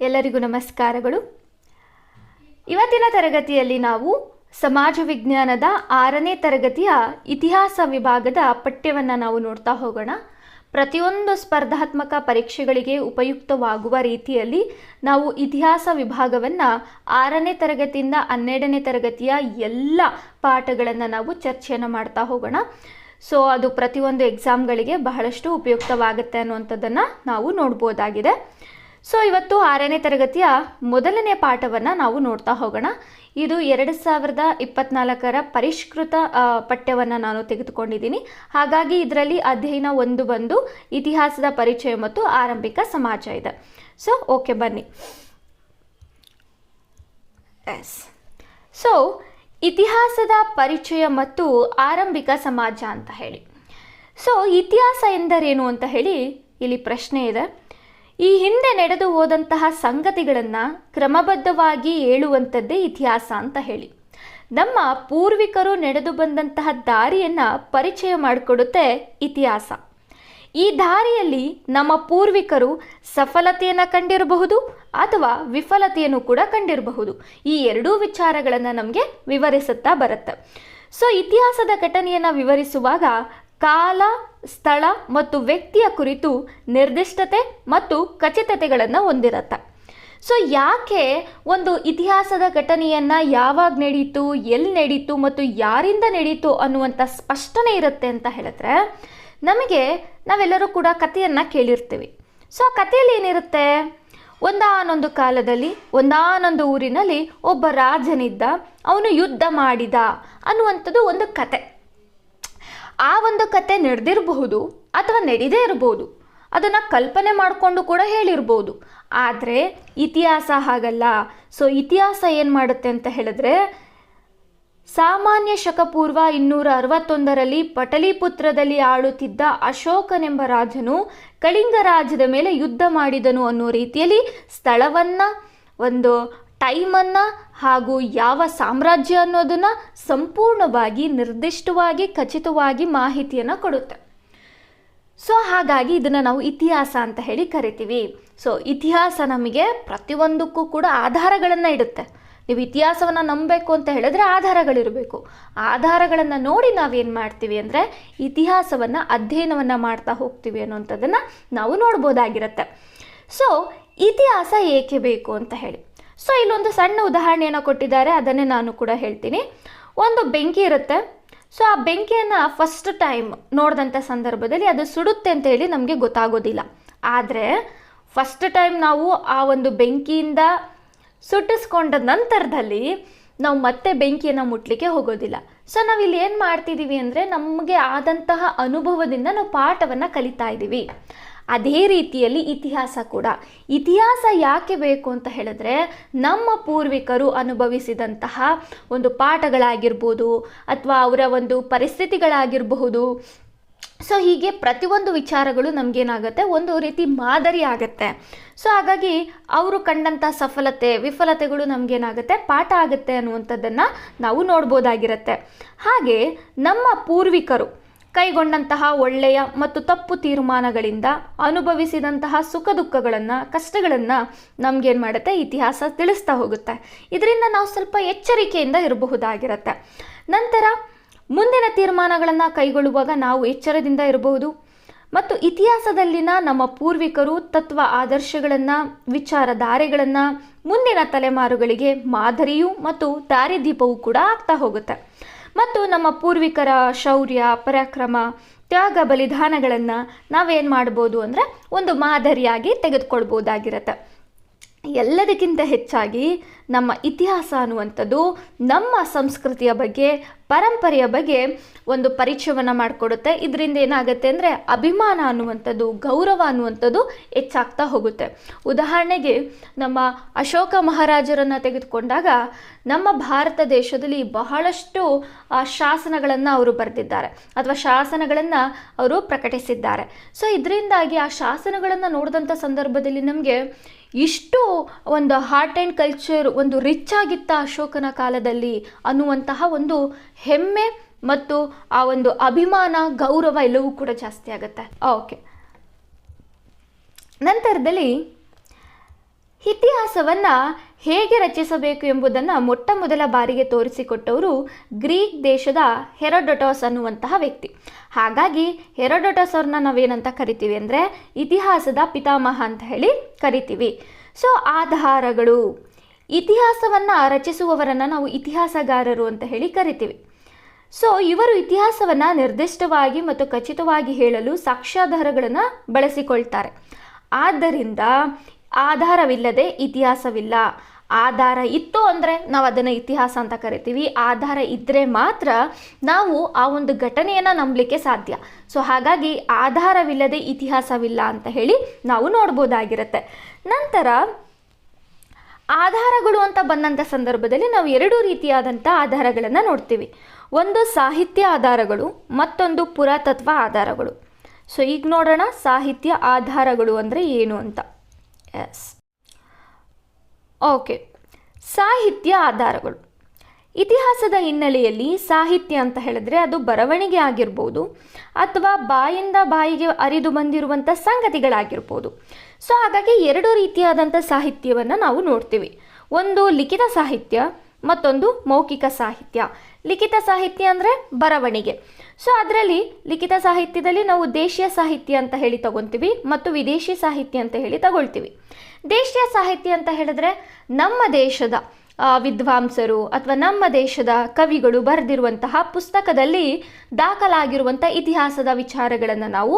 ಎಲ್ಲರಿಗೂ ನಮಸ್ಕಾರಗಳು. ಇವತ್ತಿನ ತರಗತಿಯಲ್ಲಿ ನಾವು ಸಮಾಜ ವಿಜ್ಞಾನದ ಆರನೇ ತರಗತಿಯ ಇತಿಹಾಸ ವಿಭಾಗದ ಪಠ್ಯವನ್ನು ನಾವು ನೋಡ್ತಾ ಹೋಗೋಣ. ಪ್ರತಿಯೊಂದು ಸ್ಪರ್ಧಾತ್ಮಕ ಪರೀಕ್ಷೆಗಳಿಗೆ ಉಪಯುಕ್ತವಾಗುವ ರೀತಿಯಲ್ಲಿ ನಾವು ಇತಿಹಾಸ ವಿಭಾಗವನ್ನು ಆರನೇ ತರಗತಿಯಿಂದ ಹನ್ನೆರಡನೇ ತರಗತಿಯ ಎಲ್ಲ ಪಾಠಗಳನ್ನು ನಾವು ಚರ್ಚೆಯನ್ನು ಮಾಡ್ತಾ ಹೋಗೋಣ. ಸೊ, ಅದು ಪ್ರತಿಯೊಂದು ಎಕ್ಸಾಮ್ಗಳಿಗೆ ಬಹಳಷ್ಟು ಉಪಯುಕ್ತವಾಗುತ್ತೆ ಅನ್ನುವಂಥದ್ದನ್ನು ನಾವು ನೋಡ್ಬೋದಾಗಿದೆ. ಸೊ ಇವತ್ತು ಆರನೇ ತರಗತಿಯ ಮೊದಲನೇ ಪಾಠವನ್ನು ನಾವು ನೋಡ್ತಾ ಹೋಗೋಣ. ಇದು ಎರಡು ಸಾವಿರದ ಇಪ್ಪತ್ನಾಲ್ಕರ ಪರಿಷ್ಕೃತ ಪಠ್ಯವನ್ನು ನಾನು ತೆಗೆದುಕೊಂಡಿದ್ದೀನಿ. ಹಾಗಾಗಿ ಇದರಲ್ಲಿ ಅಧ್ಯಯನ ಒಂದು ಬಂದು, ಇತಿಹಾಸದ ಪರಿಚಯ ಮತ್ತು ಆರಂಭಿಕ ಸಮಾಜ ಇದೆ. ಸೊ ಓಕೆ ಬನ್ನಿ. ಎಸ್ ಸೊ ಇತಿಹಾಸದ ಪರಿಚಯ ಮತ್ತು ಆರಂಭಿಕ ಸಮಾಜ ಅಂತ ಹೇಳಿ. ಸೊ ಇತಿಹಾಸ ಎಂದರೇನು ಅಂತ ಹೇಳಿ ಇಲ್ಲಿ ಪ್ರಶ್ನೆ ಇದೆ. ಈ ಹಿಂದೆ ನಡೆದು ಹೋದಂತಹ ಸಂಗತಿಗಳನ್ನು ಕ್ರಮಬದ್ಧವಾಗಿ ಹೇಳುವಂಥದ್ದೇ ಇತಿಹಾಸ ಅಂತ ಹೇಳಿ. ನಮ್ಮ ಪೂರ್ವಿಕರು ನಡೆದು ಬಂದಂತಹ ದಾರಿಯನ್ನು ಪರಿಚಯ ಮಾಡಿಕೊಡುತ್ತೆ ಇತಿಹಾಸ. ಈ ದಾರಿಯಲ್ಲಿ ನಮ್ಮ ಪೂರ್ವಿಕರು ಸಫಲತೆಯನ್ನು ಕಂಡಿರಬಹುದು ಅಥವಾ ವಿಫಲತೆಯನ್ನು ಕೂಡ ಕಂಡಿರಬಹುದು. ಈ ಎರಡೂ ವಿಚಾರಗಳನ್ನು ನಮಗೆ ವಿವರಿಸುತ್ತಾ ಬರುತ್ತೆ. ಸೊ ಇತಿಹಾಸದ ಘಟನೆಯನ್ನು ವಿವರಿಸುವಾಗ ಕಾಲ ಸ್ಥಳ ಮತ್ತು ವ್ಯಕ್ತಿಯ ಕುರಿತು ನಿರ್ದಿಷ್ಟತೆ ಮತ್ತು ಖಚಿತತೆಗಳನ್ನು ಹೊಂದಿರುತ್ತೆ. ಸೊ ಯಾಕೆ ಒಂದು ಇತಿಹಾಸದ ಘಟನೆಯನ್ನು ಯಾವಾಗ ನಡೀತು, ಎಲ್ಲಿ ನಡೀತು ಮತ್ತು ಯಾರಿಂದ ನಡೀತು ಅನ್ನುವಂಥ ಸ್ಪಷ್ಟನೆ ಇರುತ್ತೆ ಅಂತ ಹೇಳಿದ್ರೆ, ನಮಗೆ ನಾವೆಲ್ಲರೂ ಕೂಡ ಕಥೆಯನ್ನು ಕೇಳಿರ್ತೀವಿ. ಸೊ ಆ ಕಥೆಯಲ್ಲಿ ಏನಿರುತ್ತೆ? ಒಂದಾನೊಂದು ಕಾಲದಲ್ಲಿ, ಒಂದಾನೊಂದು ಊರಿನಲ್ಲಿ ಒಬ್ಬ ರಾಜನಿದ್ದ, ಅವನು ಯುದ್ಧ ಮಾಡಿದ ಅನ್ನುವಂಥದ್ದು ಒಂದು ಕತೆ. ಆ ಒಂದು ಕತೆ ನಡೆದಿರಬಹುದು ಅಥವಾ ನಡೆದೇ ಇರಬಹುದು ಅದನ್ನು ಕಲ್ಪನೆ ಮಾಡಿಕೊಂಡು ಕೂಡ ಹೇಳಿರ್ಬೋದು. ಆದರೆ ಇತಿಹಾಸ ಹಾಗಲ್ಲ. ಸೊ ಇತಿಹಾಸ ಏನು ಮಾಡುತ್ತೆ ಅಂತ ಹೇಳಿದ್ರೆ, ಸಾಮಾನ್ಯ ಶಕಪೂರ್ವ ಇನ್ನೂರ ಅರವತ್ತೊಂದರಲ್ಲಿ ಪಟಲಿಪುತ್ರದಲ್ಲಿ ಆಳುತ್ತಿದ್ದ ಅಶೋಕನೆಂಬ ರಾಜನು ಕಳಿಂಗ ರಾಜ್ಯದ ಮೇಲೆ ಯುದ್ಧ ಮಾಡಿದನು ಅನ್ನೋ ರೀತಿಯಲ್ಲಿ ಸ್ಥಳವನ್ನು ಒಂದು ಟೈಮನ್ನು ಹಾಗೂ ಯಾವ ಸಾಮ್ರಾಜ್ಯ ಅನ್ನೋದನ್ನು ಸಂಪೂರ್ಣವಾಗಿ, ನಿರ್ದಿಷ್ಟವಾಗಿ, ಖಚಿತವಾಗಿ ಮಾಹಿತಿಯನ್ನು ಕೊಡುತ್ತೆ. ಸೊ, ಹಾಗಾಗಿ ಇದನ್ನು ನಾವು ಇತಿಹಾಸ ಅಂತ ಹೇಳಿ ಕರಿತೀವಿ. ಸೊ, ಇತಿಹಾಸ ನಮಗೆ ಪ್ರತಿಯೊಂದಕ್ಕೂ ಕೂಡ ಆಧಾರಗಳನ್ನು ಇಡುತ್ತೆ. ನೀವು ಇತಿಹಾಸವನ್ನು ನಂಬಬೇಕು ಅಂತ ಹೇಳಿದ್ರೆ ಆಧಾರಗಳಿರಬೇಕು. ಆಧಾರಗಳನ್ನು ನೋಡಿ ನಾವೇನು ಮಾಡ್ತೀವಿ ಅಂದರೆ ಇತಿಹಾಸವನ್ನು, ಅಧ್ಯಯನವನ್ನು ಮಾಡ್ತಾ ಹೋಗ್ತೀವಿ ಅನ್ನೋಂಥದ್ದನ್ನು ನಾವು ನೋಡ್ಬೋದಾಗಿರುತ್ತೆ. ಸೊ, ಇತಿಹಾಸ ಏಕೆ ಬೇಕು ಅಂತ ಹೇಳಿ. ಸೊ ಇಲ್ಲೊಂದು ಸಣ್ಣ ಉದಾಹರಣೆಯನ್ನು ಕೊಟ್ಟಿದ್ದಾರೆ. ಅದನ್ನೇ ನಾನು ಕೂಡ ಹೇಳ್ತೀನಿ. ಒಂದು ಬೆಂಕಿ ಇರುತ್ತೆ. ಸೊ ಆ ಬೆಂಕಿಯನ್ನು ಫಸ್ಟ್ ಟೈಮ್ ನೋಡಿದಂಥ ಸಂದರ್ಭದಲ್ಲಿ ಅದು ಸುಡುತ್ತೆ ಅಂತ ಹೇಳಿ ನಮಗೆ ಗೊತ್ತಾಗೋದಿಲ್ಲ. ಆದರೆ ಫಸ್ಟ್ ಟೈಮ್ ನಾವು ಆ ಒಂದು ಬೆಂಕಿಯಿಂದ ಸುಟ್ಟಿಸ್ಕೊಂಡ ನಂತರದಲ್ಲಿ ನಾವು ಮತ್ತೆ ಬೆಂಕಿಯನ್ನು ಮುಟ್ಲಿಕ್ಕೆ ಹೋಗೋದಿಲ್ಲ. ಸೊ ನಾವು ಇಲ್ಲಿ ಏನು ಮಾಡ್ತಿದ್ದೀವಿ ಅಂದರೆ ನಮಗೆ ಆದಂತಹ ಅನುಭವದಿಂದ ನಾವು ಪಾಠವನ್ನು ಕಲಿತಾ ಇದ್ದೀವಿ ಅದೇ ರೀತಿಯಲ್ಲಿ ಇತಿಹಾಸ ಕೂಡ. ಇತಿಹಾಸ ಯಾಕೆ ಬೇಕು ಅಂತ ಹೇಳಿದ್ರೆ, ನಮ್ಮ ಪೂರ್ವಿಕರು ಅನುಭವಿಸಿದಂತಹ ಒಂದು ಪಾಠಗಳಾಗಿರ್ಬೋದು ಅಥವಾ ಅವರ ಒಂದು ಪರಿಸ್ಥಿತಿಗಳಾಗಿರಬಹುದು. ಸೊ, ಹೀಗೆ ಪ್ರತಿಯೊಂದು ವಿಚಾರಗಳು ನಮಗೇನಾಗುತ್ತೆ? ಒಂದು ರೀತಿ ಮಾದರಿ ಆಗುತ್ತೆ. ಸೊ, ಹಾಗಾಗಿ ಅವರು ಕಂಡಂಥ ಸಫಲತೆ, ವಿಫಲತೆಗಳು ನಮಗೇನಾಗುತ್ತೆ? ಪಾಠ ಆಗುತ್ತೆ ಅನ್ನುವಂಥದ್ದನ್ನು ನಾವು ನೋಡ್ಬೋದಾಗಿರುತ್ತೆ. ಹಾಗೆ ನಮ್ಮ ಪೂರ್ವಿಕರು ಕೈಗೊಂಡಂತಹ ಒಳ್ಳೆಯ ಮತ್ತು ತಪ್ಪು ತೀರ್ಮಾನಗಳಿಂದ ಅನುಭವಿಸಿದಂತಹ ಸುಖ ದುಃಖಗಳನ್ನು, ಕಷ್ಟಗಳನ್ನು ನಮಗೇನು ಮಾಡುತ್ತೆ? ಇತಿಹಾಸ ತಿಳಿಸ್ತಾ ಹೋಗುತ್ತೆ. ಇದರಿಂದ ನಾವು ಸ್ವಲ್ಪ ಎಚ್ಚರಿಕೆಯಿಂದ ಇರಬಹುದಾಗಿರುತ್ತೆ. ನಂತರ ಮುಂದಿನ ತೀರ್ಮಾನಗಳನ್ನು ಕೈಗೊಳ್ಳುವಾಗ ನಾವು ಎಚ್ಚರದಿಂದ ಇರಬಹುದು. ಮತ್ತು ಇತಿಹಾಸದಲ್ಲಿನ ನಮ್ಮ ಪೂರ್ವಿಕರು ತತ್ವ ಆದರ್ಶಗಳನ್ನು ವಿಚಾರಧಾರೆಗಳನ್ನು ಮುಂದಿನ ತಲೆಮಾರುಗಳಿಗೆ ಮಾದರಿಯೂ ಮತ್ತು ದಾರಿದೀಪವೂ ಕೂಡ ಆಗ್ತಾ ಹೋಗುತ್ತೆ. ಮತ್ತು ನಮ್ಮ ಪೂರ್ವಿಕರ ಶೌರ್ಯ ಪರಾಕ್ರಮ ತ್ಯಾಗ ಬಲಿದಾನಗಳನ್ನು ನಾವೇನು ಮಾಡ್ಬೋದು ಅಂದರೆ ಒಂದು ಮಾದರಿಯಾಗಿ ತೆಗೆದುಕೊಳ್ಬೋದಾಗಿರುತ್ತೆ. ಎಲ್ಲದಕ್ಕಿಂತ ಹೆಚ್ಚಾಗಿ ನಮ್ಮ ಇತಿಹಾಸ ಅನ್ನುವಂಥದ್ದು, ನಮ್ಮ ಸಂಸ್ಕೃತಿಯ ಬಗ್ಗೆ, ಪರಂಪರೆಯ ಬಗ್ಗೆ ಒಂದು ಪರಿಚಯವನ್ನು ಮಾಡಿಕೊಡುತ್ತೆ. ಇದರಿಂದ ಏನಾಗುತ್ತೆ ಅಂದರೆ ಅಭಿಮಾನ ಅನ್ನುವಂಥದ್ದು, ಗೌರವ ಅನ್ನುವಂಥದ್ದು ಹೆಚ್ಚಾಗ್ತಾ ಹೋಗುತ್ತೆ. ಉದಾಹರಣೆಗೆ ನಮ್ಮ ಅಶೋಕ ಮಹಾರಾಜರನ್ನು ತೆಗೆದುಕೊಂಡಾಗ ನಮ್ಮ ಭಾರತ ದೇಶದಲ್ಲಿ ಬಹಳಷ್ಟು ಶಾಸನಗಳನ್ನು ಅವರು ಬರೆದಿದ್ದಾರೆ. ಅಥವಾ ಶಾಸನಗಳನ್ನು ಅವರು ಪ್ರಕಟಿಸಿದ್ದಾರೆ. ಸೊ, ಇದರಿಂದಾಗಿ ಆ ಶಾಸನಗಳನ್ನು ನೋಡಿದಂಥ ಸಂದರ್ಭದಲ್ಲಿ ನಮಗೆ ಇಷ್ಟು ಒಂದು ಹಾರ್ಟ್ ಆ್ಯಂಡ್ ಕಲ್ಚರ್ ಒಂದು ರಿಚ್ ಆಗಿತ್ತ ಅಶೋಕನ ಕಾಲದಲ್ಲಿ ಅನ್ನುವಂತಹ ಒಂದು ಹೆಮ್ಮೆ ಮತ್ತು ಆ ಒಂದು ಅಭಿಮಾನ, ಗೌರವ ಎಲ್ಲವೂ ಕೂಡ ಜಾಸ್ತಿ ಆಗುತ್ತೆ. ಓಕೆ ನಂತರದಲ್ಲಿ ಇತಿಹಾಸವನ್ನು ಹೇಗೆ ರಚಿಸಬೇಕು ಎಂಬುದನ್ನು ಮೊಟ್ಟ ಮೊದಲ ಬಾರಿಗೆ ತೋರಿಸಿಕೊಟ್ಟವರು ಗ್ರೀಕ್ ದೇಶದ ಹೆರೋಡೊಟೋಸ್ ಅನ್ನುವಂತಹ ವ್ಯಕ್ತಿ. ಹಾಗಾಗಿ ಹೆರೋಡೊಟೋಸ್ ಅವ್ರನ್ನ ನಾವೇನಂತ ಕರಿತೀವಿ ಅಂದರೆ ಇತಿಹಾಸದ ಪಿತಾಮಹ ಅಂತ ಹೇಳಿ ಕರಿತೀವಿ. ಸೊ, ಆಧಾರಗಳು. ಇತಿಹಾಸವನ್ನು ರಚಿಸುವವರನ್ನು ನಾವು ಇತಿಹಾಸಗಾರರು ಅಂತ ಹೇಳಿ ಕರಿತೀವಿ. ಸೊ, ಇವರು ಇತಿಹಾಸವನ್ನು ನಿರ್ದಿಷ್ಟವಾಗಿ ಮತ್ತು ಖಚಿತವಾಗಿ ಹೇಳಲು ಸಾಕ್ಷ್ಯಾಧಾರಗಳನ್ನು ಬಳಸಿಕೊಳ್ತಾರೆ. ಆದ್ದರಿಂದ ಆಧಾರವಿಲ್ಲದೆ ಇತಿಹಾಸವಿಲ್ಲ. ಆಧಾರ ಇತ್ತು ಅಂದರೆ ನಾವು ಅದನ್ನು ಇತಿಹಾಸ ಅಂತ ಕರಿತೀವಿ. ಆಧಾರ ಇದ್ದರೆ ಮಾತ್ರ ನಾವು ಆ ಒಂದು ಘಟನೆಯನ್ನು ನಂಬಲಿಕ್ಕೆ ಸಾಧ್ಯ. ಸೊ ಹಾಗಾಗಿ ಆಧಾರವಿಲ್ಲದೆ ಇತಿಹಾಸವಿಲ್ಲ ಅಂತ ಹೇಳಿ ನಾವು ನೋಡ್ಬೋದಾಗಿರುತ್ತೆ. ನಂತರ ಆಧಾರಗಳು ಅಂತ ಬಂದಂಥ ಸಂದರ್ಭದಲ್ಲಿ ನಾವು ಎರಡು ರೀತಿಯಾದಂಥ ಆಧಾರಗಳನ್ನು ನೋಡ್ತೀವಿ. ಒಂದು ಸಾಹಿತ್ಯ ಆಧಾರಗಳು, ಮತ್ತೊಂದು ಪುರಾತತ್ವ ಆಧಾರಗಳು. ಸೊ ಈಗ ನೋಡೋಣ ಸಾಹಿತ್ಯ ಆಧಾರಗಳು ಅಂದರೆ ಏನು ಅಂತ. ಎಸ್. ಓಕೆ. ಸಾಹಿತ್ಯ ಆಧಾರಗಳು. ಇತಿಹಾಸದ ಹಿನ್ನೆಲೆಯಲ್ಲಿ ಸಾಹಿತ್ಯ ಅಂತ ಹೇಳಿದ್ರೆ ಅದು ಬರವಣಿಗೆ ಆಗಿರ್ಬೋದು ಅಥವಾ ಬಾಯಿಂದ ಬಾಯಿಗೆ ಅರಿದು ಬಂದಿರುವಂಥ ಸಂಗತಿಗಳಾಗಿರ್ಬೋದು. ಸೊ, ಹಾಗಾಗಿ ಎರಡು ರೀತಿಯಾದಂಥ ಸಾಹಿತ್ಯವನ್ನು ನಾವು ನೋಡ್ತೀವಿ. ಒಂದು ಲಿಖಿತ ಸಾಹಿತ್ಯ, ಮತ್ತೊಂದು ಮೌಖಿಕ ಸಾಹಿತ್ಯ. ಲಿಖಿತ ಸಾಹಿತ್ಯ ಅಂದರೆ ಬರವಣಿಗೆ. ಸೊ ಅದರಲ್ಲಿ ಲಿಖಿತ ಸಾಹಿತ್ಯದಲ್ಲಿ ನಾವು ದೇಶೀಯ ಸಾಹಿತ್ಯ ಅಂತ ಹೇಳಿ ತಗೊತೀವಿ ಮತ್ತು ವಿದೇಶಿ ಸಾಹಿತ್ಯ ಅಂತ ಹೇಳಿ ತಗೊಳ್ತೀವಿ. ದೇಶೀಯ ಸಾಹಿತ್ಯ ಅಂತ ಹೇಳಿದ್ರೆ ನಮ್ಮ ದೇಶದ ವಿದ್ವಾಂಸರು ಅಥವಾ ನಮ್ಮ ದೇಶದ ಕವಿಗಳು ಬರೆದಿರುವಂತಹ ಪುಸ್ತಕದಲ್ಲಿ ದಾಖಲಾಗಿರುವಂಥ ಇತಿಹಾಸದ ವಿಚಾರಗಳನ್ನು ನಾವು